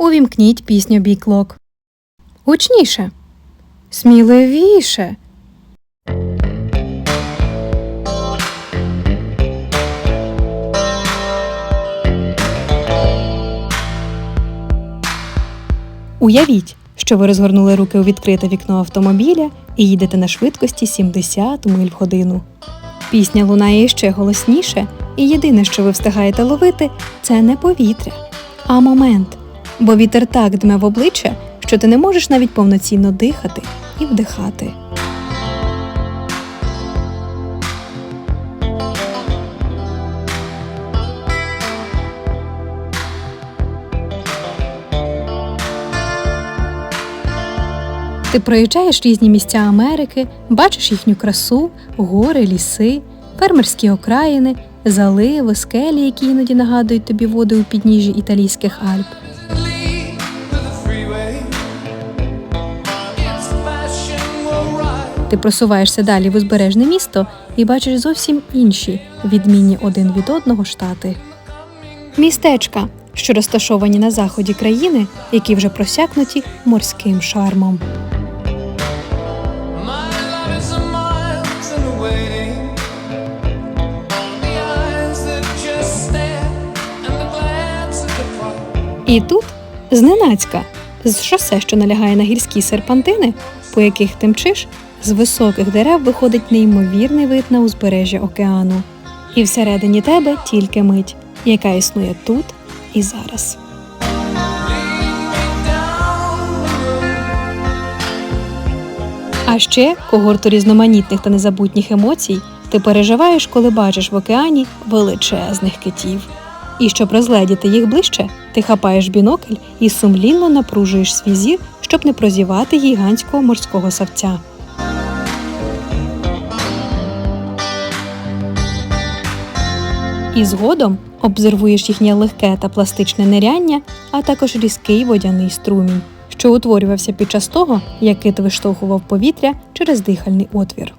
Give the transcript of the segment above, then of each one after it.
увімкніть пісню Біклок. Гучніше. Сміливіше. Уявіть, що ви розгорнули руки у відкрите вікно автомобіля і їдете на швидкості 70 миль в годину. Пісня лунає ще голосніше, і єдине, що ви встигаєте ловити, це не повітря, а момент. Бо вітер так дме в обличчя, що ти не можеш навіть повноцінно дихати і вдихати. Ти проїжджаєш різні місця Америки, бачиш їхню красу, гори, ліси, фермерські окраїни, заливи, скелі, які іноді нагадують тобі води у підніжжі італійських Альп. Ти просуваєшся далі в узбережне місто і бачиш зовсім інші, відмінні один від одного штати. Містечка, що розташовані на заході країни, які вже просякнуті морським шармом. І тут зненацька, з шосе, що налягає на гірські серпантини, по яких ти мчиш, з високих дерев виходить неймовірний вид на узбережжя океану. І всередині тебе тільки мить, яка існує тут і зараз. А ще когорту різноманітних та незабутніх емоцій ти переживаєш, коли бачиш в океані величезних китів. І щоб розгледіти їх ближче, ти хапаєш бінокль і сумлінно напружуєш свій зір, щоб не прозівати гігантського морського савця. І згодом обзервуєш їхнє легке та пластичне ниряння, а також різкий водяний струмінь, що утворювався під час того, як кит виштовхував повітря через дихальний отвір.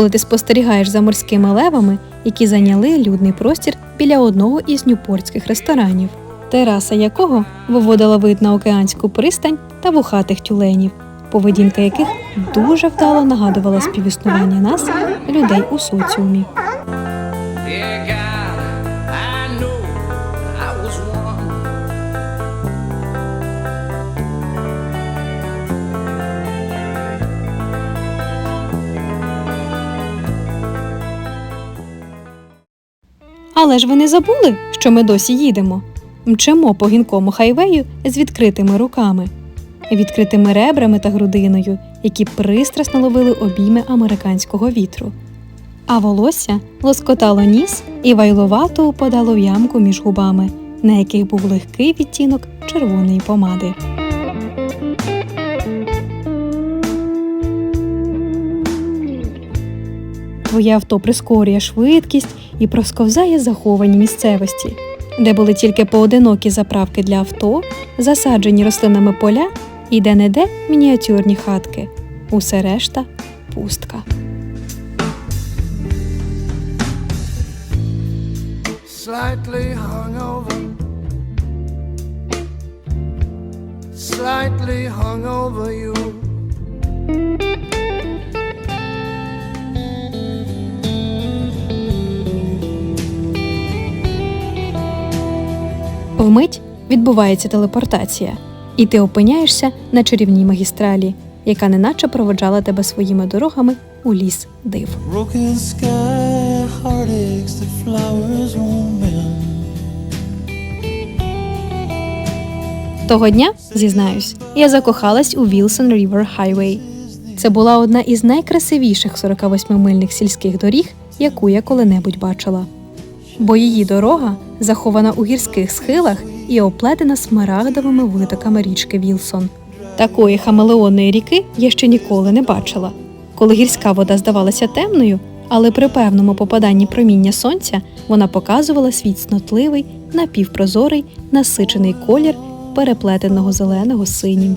Коли ти спостерігаєш за морськими левами, які зайняли людний простір біля одного із нюпортських ресторанів, тераса якого виводила вид на океанську пристань та вухатих тюленів, поведінка яких дуже вдало нагадувала співіснування нас, людей у соціумі. Але ж ви не забули, що ми досі їдемо. Мчимо по гінкому хайвею з відкритими руками, відкритими ребрами та грудиною, які пристрасно ловили обійми американського вітру. А волосся лоскотало ніс і вайловато упадало в ямку між губами, на яких був легкий відтінок червоної помади. Твоє авто прискорює швидкість і просковзає заховані місцевості, де були тільки поодинокі заправки для авто, засаджені рослинами поля і де-не-де мініатюрні хатки. Усе решта пустка. Slightly hungover. Slightly hungover you. Відбувається телепортація, і ти опиняєшся на чарівній магістралі, яка неначе проводжала тебе своїми дорогами у ліс див. Того дня, зізнаюсь, я закохалась у Wilson River Highway. Це була одна із найкрасивіших 48-мильних сільських доріг, яку я коли-небудь бачила. Бо її дорога захована у гірських схилах і оплетена смарагдовими витоками річки Вілсон. Такої хамелеонної ріки я ще ніколи не бачила. Коли гірська вода здавалася темною, але при певному попаданні проміння сонця вона показувала свій цнотливий, напівпрозорий, насичений колір переплетеного зеленого синім.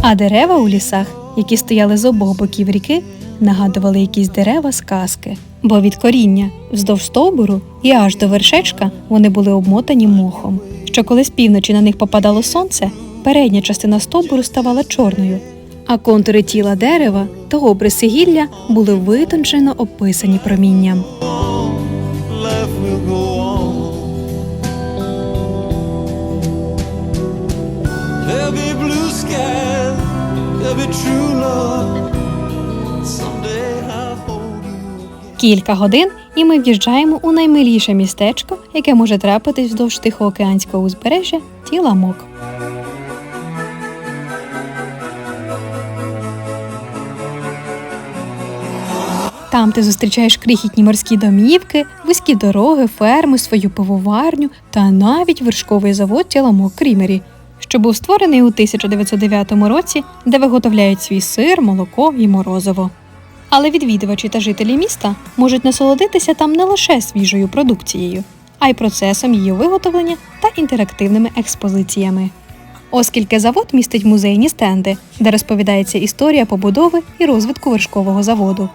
А дерева у лісах, які стояли з обох боків ріки, нагадували якісь дерева з казки, бо від коріння вздовж стовбуру і аж до вершечка вони були обмотані мохом. Що коли з півночі на них попадало сонце, передня частина стовбуру ставала чорною, а контури тіла дерева та обриси гілля були витончено описані промінням. True love. Кілька годин, і ми в'їжджаємо у наймиліше містечко, яке може трапитись вздовж Тихоокеанського узбережжя Тіламок. Там ти зустрічаєш крихітні морські домівки, вузькі дороги, ферми, свою пивоварню та навіть вершковий завод Тіламок Крімері, що був створений у 1909 році, де виготовляють свій сир, молоко і морозиво. Але відвідувачі та жителі міста можуть насолодитися там не лише свіжою продукцією, а й процесом її виготовлення та інтерактивними експозиціями. Оскільки завод містить музейні стенди, де розповідається історія побудови і розвитку вершкового заводу.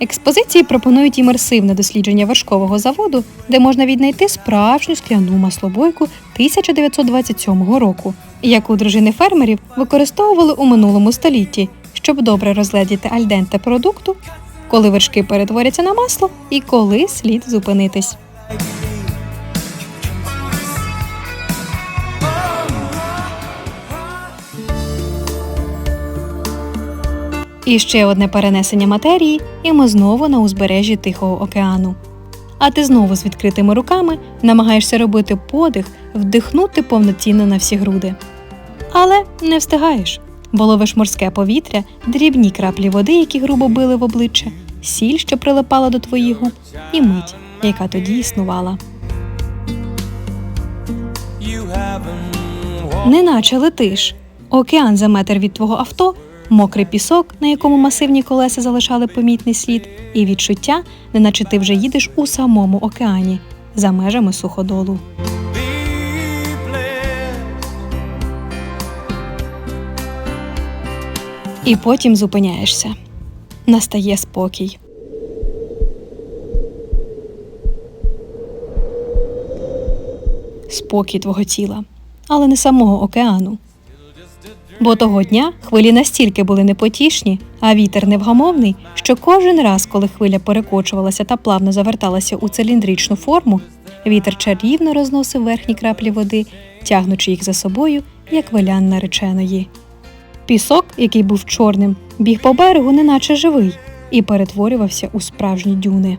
Експозиції пропонують імерсивне дослідження вершкового заводу, де можна віднайти справжню скляну маслобойку 1927 року, яку дружини фермерів використовували у минулому столітті, щоб добре розгледіти альденте продукту, коли вершки перетворяться на масло і коли слід зупинитись. І ще одне перенесення матерії, і ми знову на узбережжі Тихого океану. А ти знову з відкритими руками намагаєшся робити подих, вдихнути повноцінно на всі груди. Але не встигаєш, бо ловиш морське повітря, дрібні краплі води, які грубо били в обличчя, сіль, що прилипала до твоїх губ, і мить, яка тоді існувала. Неначе летиш. Океан за метр від твого авто, мокрий пісок, на якому масивні колеса залишали помітний слід, і відчуття, неначе ти вже їдеш у самому океані за межами суходолу. І потім зупиняєшся. Настає спокій. Спокій твого тіла, але не самого океану. Бо того дня хвилі настільки були непотішні, а вітер невгамовний, що кожен раз, коли хвиля перекочувалася та плавно заверталася у циліндричну форму, вітер чарівно розносив верхні краплі води, тягнучи їх за собою, як валян нареченої. Пісок, який був чорним, біг по берегу, неначе живий, і перетворювався у справжні дюни.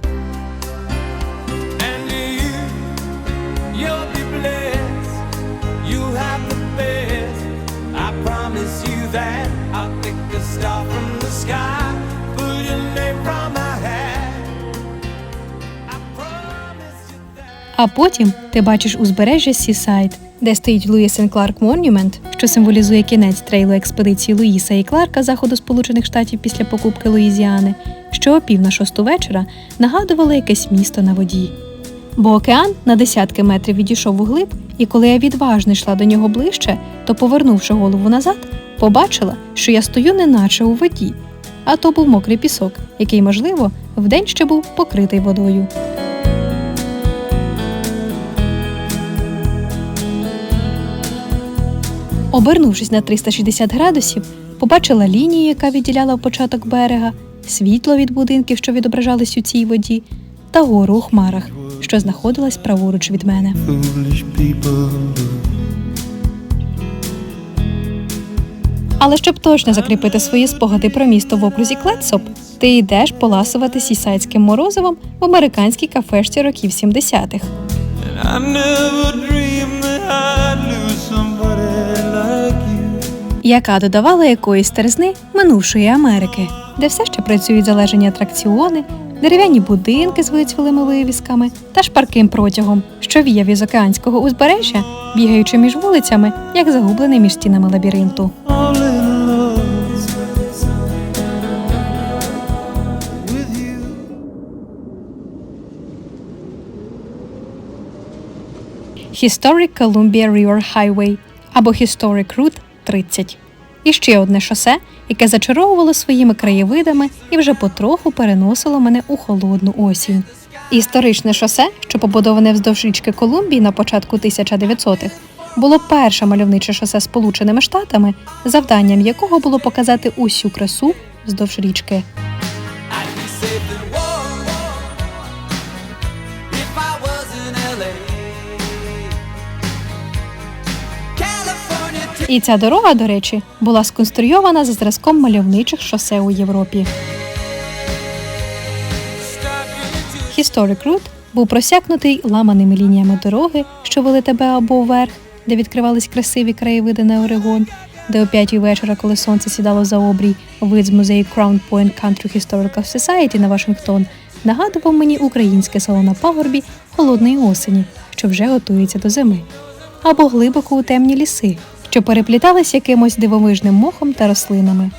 А потім ти бачиш узбережжя Сісайд, де стоїть Луїс Кларк Монюмент, що символізує кінець трейлу експедиції Луїса і Кларка заходу Сполучених Штатів після покупки Луїзіани, що о пів на шосту вечора нагадувало якесь місто на воді. Бо океан на десятки метрів відійшов углиб, і коли я відважно йшла до нього ближче, то, повернувши голову назад, побачила, що я стою неначе у воді, а то був мокрий пісок, який, можливо, вдень ще був покритий водою. Обернувшись на 360 градусів, побачила лінію, яка відділяла початок берега, світло від будинків, що відображались у цій воді, та гору у хмарах, що знаходилась праворуч від мене. Але щоб точно закріпити свої спогади про місто в окрузі Клетсоп, ти йдеш поласувати сісайським морозивом в американській кафешці років 70-х. Яка додавала якоїсь терзни минувшої Америки. де все ще працюють залежені атракціони, дерев'яні будинки з вицвілими вивісками та шпарким протягом, що віяв із океанського узбережжя, бігаючи між вулицями, як загублений між стінами лабіринту. Historic Columbia River Highway або Historic Route 30. І ще одне шосе, яке зачаровувало своїми краєвидами і вже потроху переносило мене у холодну осінь. Історичне шосе, що побудоване вздовж річки Колумбії на початку 1900-х, було перше мальовниче шосе Сполученими Штатами, завданням якого було показати усю красу вздовж річки. If I was in LA. І ця дорога, до речі, була сконструйована за зразком мальовничих шосе у Європі. Historic Route був просякнутий ламаними лініями дороги, що вели тебе або вверх, де відкривались красиві краєвиди на Орегон, де о п'ятій вечора, коли сонце сідало за обрій, вид з музею Crown Point Country Historical Society на Вашингтон нагадував мені українське село на пагорбі холодної осені, що вже готується до зими, або глибоко у темні ліси, що переплітались якимось дивовижним мохом та рослинами.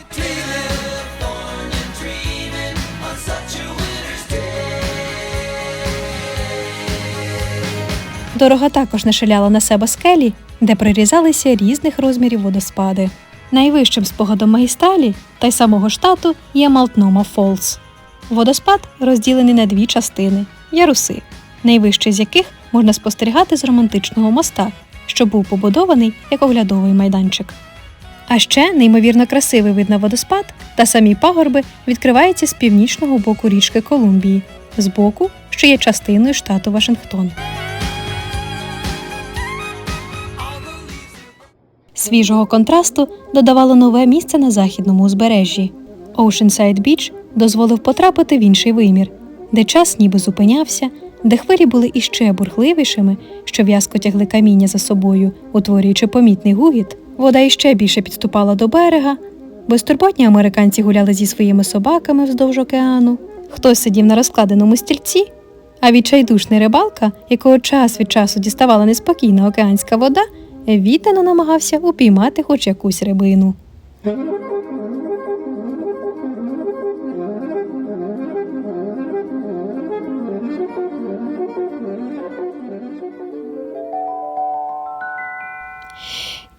Дорога також нашиляла на себе скелі, де прирізалися різних розмірів водоспади. Найвищим спогадом магістралі та й самого штату є Малтнома Фолз. Водоспад розділений на дві частини яруси, найвищий з яких можна спостерігати з романтичного моста, що був побудований як оглядовий майданчик. А ще неймовірно красивий вид на водоспад та самі пагорби відкриваються з північного боку річки Колумбії, з боку, що є частиною штату Вашингтон. Свіжого контрасту додавало нове місце на західному узбережжі. Oceanside Beach дозволив потрапити в інший вимір, де час ніби зупинявся, де хвилі були іще бурхливішими, що в'язко тягли каміння за собою, утворюючи помітний гугіт. Вода іще більше підступала до берега. Безтурботні американці гуляли зі своїми собаками вздовж океану. Хтось сидів на розкладеному стільці, а відчайдушний рибалка, якого час від часу діставала неспокійна океанська вода, віддано намагався упіймати хоч якусь рибину.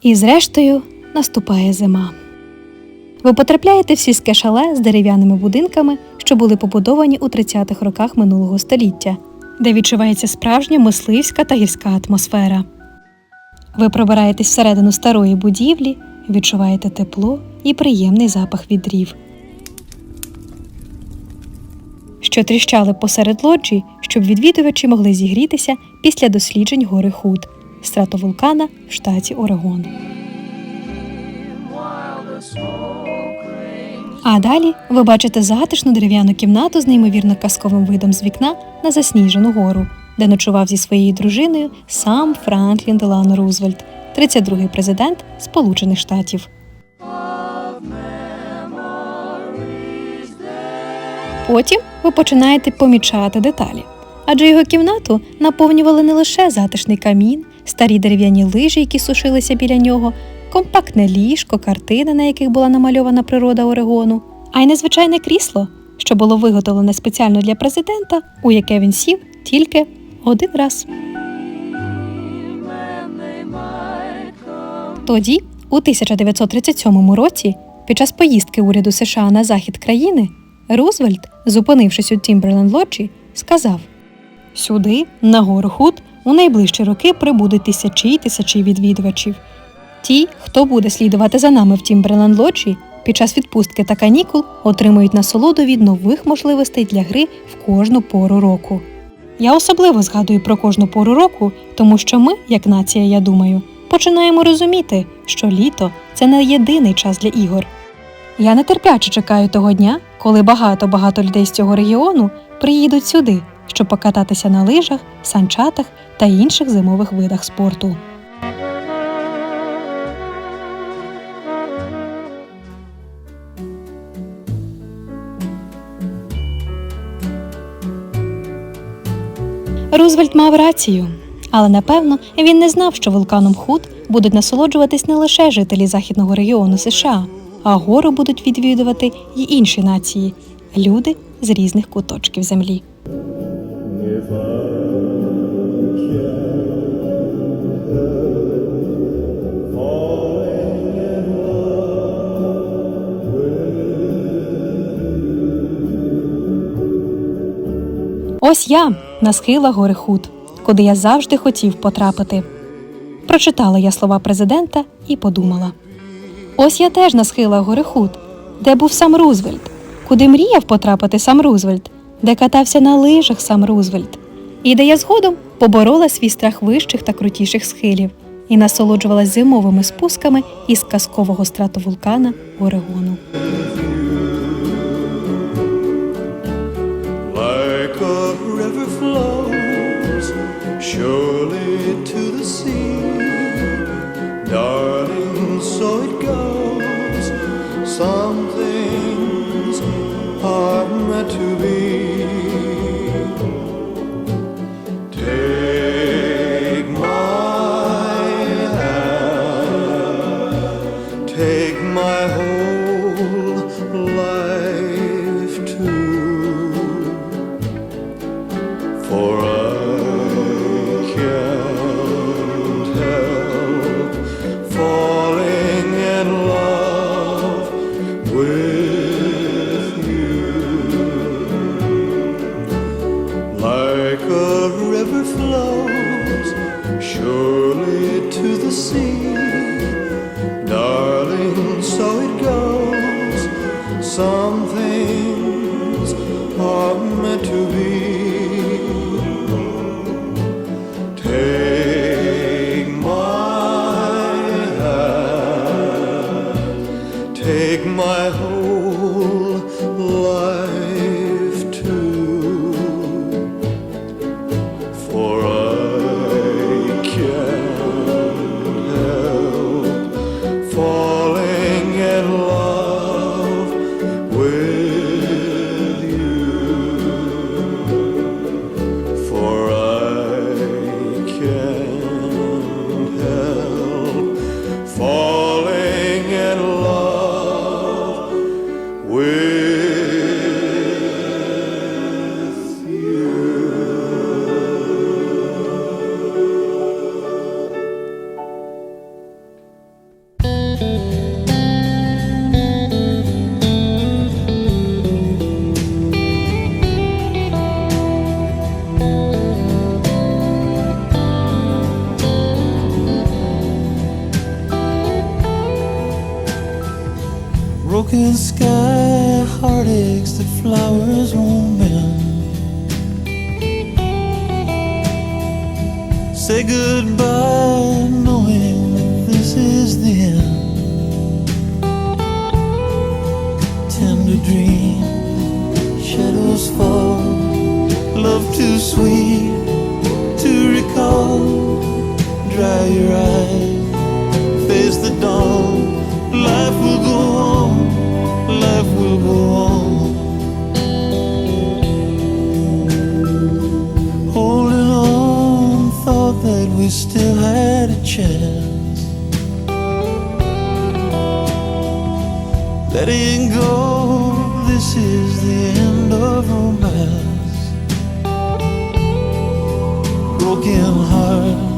І зрештою наступає зима. Ви потрапляєте в сільське шале з дерев'яними будинками, що були побудовані у 30-х роках минулого століття, де відчувається справжня мисливська та гірська атмосфера. Ви пробираєтесь всередину старої будівлі, відчуваєте тепло і приємний запах від дрів. Що тріщали посеред лоджії, щоб відвідувачі могли зігрітися після досліджень гори Худ, стратовулкана в штаті Орегон. А далі ви бачите затишну дерев'яну кімнату з неймовірно казковим видом з вікна на засніжену гору, де ночував зі своєю дружиною сам Франклін Делано Рузвельт, 32-й президент Сполучених Штатів. Потім ви починаєте помічати деталі, адже його кімнату наповнювали не лише затишний камін, старі дерев'яні лижі, які сушилися біля нього, компактне ліжко, картини, на яких була намальована природа Орегону, а й незвичайне крісло, що було виготовлене спеціально для президента, у яке він сів тільки один раз. Тоді, у 1937 році, під час поїздки уряду США на захід країни, Рузвельт, зупинившись у Тімберленд Лоджі, сказав: Сюди, на гору Худ, у найближчі роки прибудуть тисячі й тисячі відвідувачів. Ті, хто буде слідувати за нами в Тімберленд Лоджі, під час відпустки та канікул отримують насолоду від нових можливостей для гри в кожну пору року. Я особливо згадую про кожну пору року, тому що ми, як нація, я думаю, починаємо розуміти, що літо це не єдиний час для ігор. Я нетерпляче чекаю того дня, коли багато-багато людей з цього регіону приїдуть сюди, щоб покататися на лижах, санчатах та інших зимових видах спорту. Рузвельт мав рацію, але напевно він не знав, що вулканом Худ будуть насолоджуватись не лише жителі західного регіону США, а гору будуть відвідувати й інші нації люди з різних куточків землі. Ось я на схилах гори Худ, куди я завжди хотів потрапити. Прочитала я слова президента і подумала: ось я теж на схилах гори Худ, де був сам Рузвельт, куди мріяв потрапити сам Рузвельт, де катався на лижах сам Рузвельт, і де я згодом поборола свій страх вищих та крутіших схилів і насолоджувалась зимовими спусками із казкового стратовулкана Орегону. Surely to the sea, darling, so it goes. Some things are meant to be. Like a river flows surely to the sea, Broken sky, heartaches that flowers won't mend. Say goodbye, knowing that this is the end. Tender dream, shadows fall, love too sweet to recall. Dry your eyes, Letting go, this is the end of romance. Broken heart